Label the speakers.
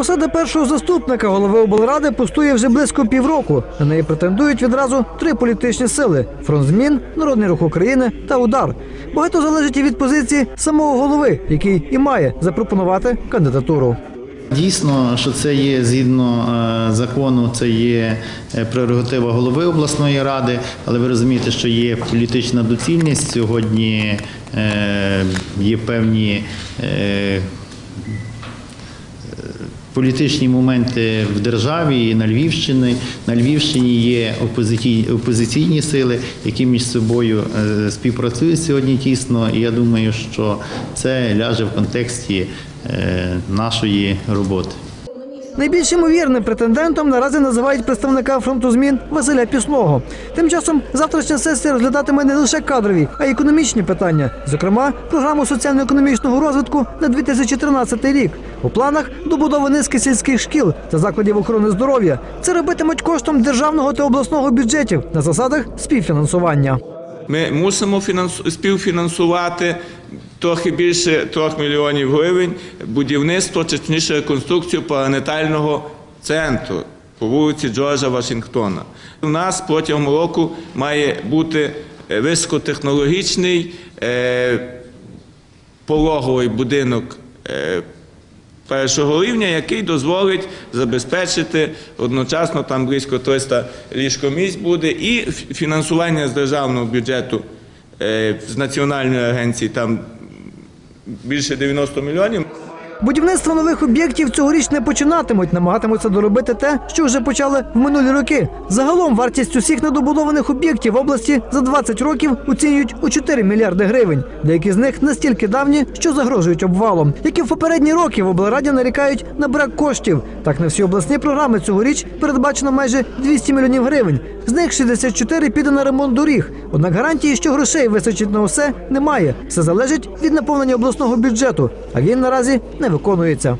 Speaker 1: Посада першого заступника голови облради пустує вже близько півроку. На неї претендують відразу три політичні сили: фронт змін, народний рух України та удар. Багато залежить і від позиції самого голови, який і має запропонувати кандидатуру.
Speaker 2: Дійсно, що це є згідно е, закону, це є е, прерогатива голови обласної ради, але ви розумієте, що є політична доцільність. Сьогодні е, є певні політичні моменти в державі і на Львівщині. На Львівщині є опозиційні, сили, які між собою е, співпрацюють сьогодні тісно. І я думаю, що це ляже в контексті е, нашої роботи.
Speaker 1: Найбільш ймовірним претендентом наразі називають представника фронту змін Василя Пісного. Тим часом завтрашня сесія розглядатиме не лише кадрові, а й економічні питання, зокрема, програму соціально-економічного розвитку на 2013 рік. У планах добудова низки сільських шкіл та закладів охорони здоров'я. Це робитимуть коштом державного та обласного бюджетів на засадах співфінансування.
Speaker 3: Ми мусимо фінансу- співфінансувати трохи більше 3 мільйонів гривень будівництво, точніше реконструкцію планетального центру по вулиці Джорджа Вашингтона. У нас протягом року має бути е, високотехнологічний е, пологовий будинок е, першого рівня, який дозволить забезпечити одночасно там близько 300 ліжкомісць буде і фінансування з державного бюджету з національної агенції там більше 90 мільйонів.
Speaker 1: Будівництво нових об'єктів цьогоріч не починатимуть, намагатимуться доробити те, що вже почали в минулі роки. Загалом вартість усіх недобудованих об'єктів в області за 20 років оцінюють у 4 мільярди гривень. Деякі з них настільки давні, що загрожують обвалом. Як і в попередні роки в облраді нарікають на брак коштів. Так на всі обласні програми цьогоріч передбачено майже 200 мільйонів гривень. З них 64 піде на ремонт доріг. Однак гарантії, що грошей вистачить на усе, немає. Все залежить від наповнення обласного бюджету, а він наразі не виконується.